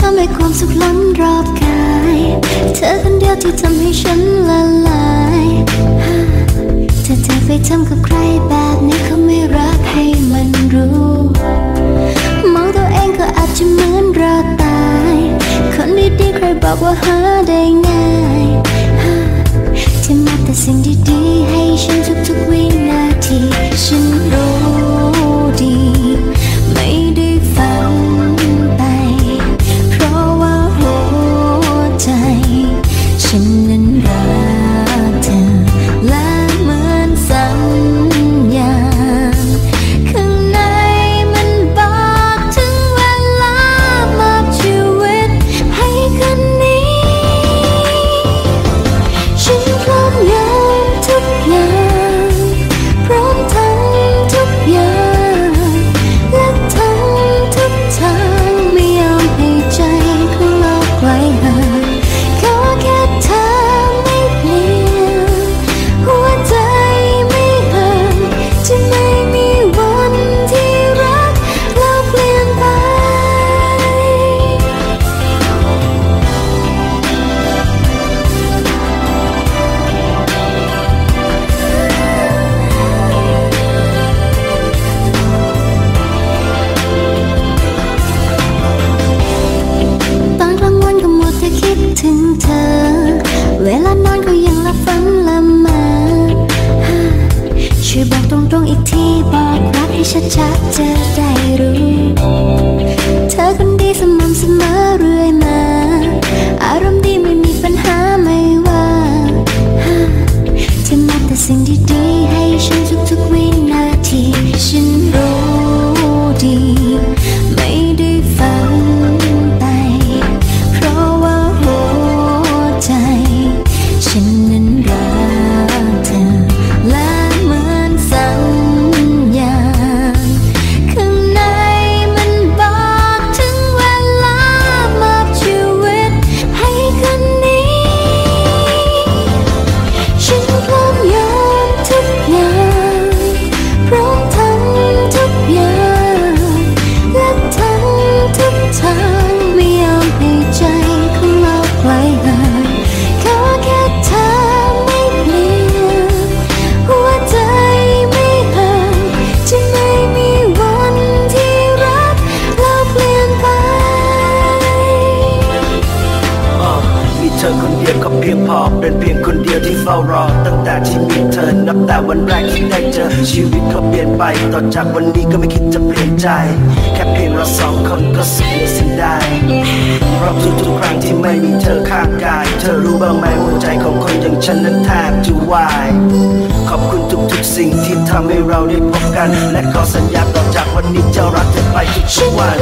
ทำให้ความสุขล้นรอบกาย เธอคนเดียวที่ทำให้ฉันละลายถ้าเธอไปทำกับใครแบบนี้เขาไม่รักให้มันรู้มองตัวเองก็อาจจะเหมือนรอตาย คนดีๆใครบอกว่าหาได้ง่ายที่มาแต่สิ่งดีๆให้ฉันทุกๆวินาทีฉันรู้ รักให้ชัดๆจะ ธอคนเดียวก็เพียงพอ เป็นเพียงคนเดียวที่เฝ้ารอ ตั้งแต่ที่มีเธอนับแต่วันแรกที่ได้เจอชีวิตเขาเปลี่ยนไป ต่อจากวันนี้ก็ไม่คิดจะเปลี่ยนใจ แค่เพียงเราสองคนก็สุขและสิ้นได้เพราะทุกๆครั้งที่ไม่มีเธอข้างกาย เธอรู้บ้างไหมหัวใจของคนอย่างฉันนั้นแทบจะวายขอบคุณทุกๆสิ่งที่ทำให้เราได้พบกัน และขอสัญญาต่อจากวันนี้จะรักเธอไปทุกวัน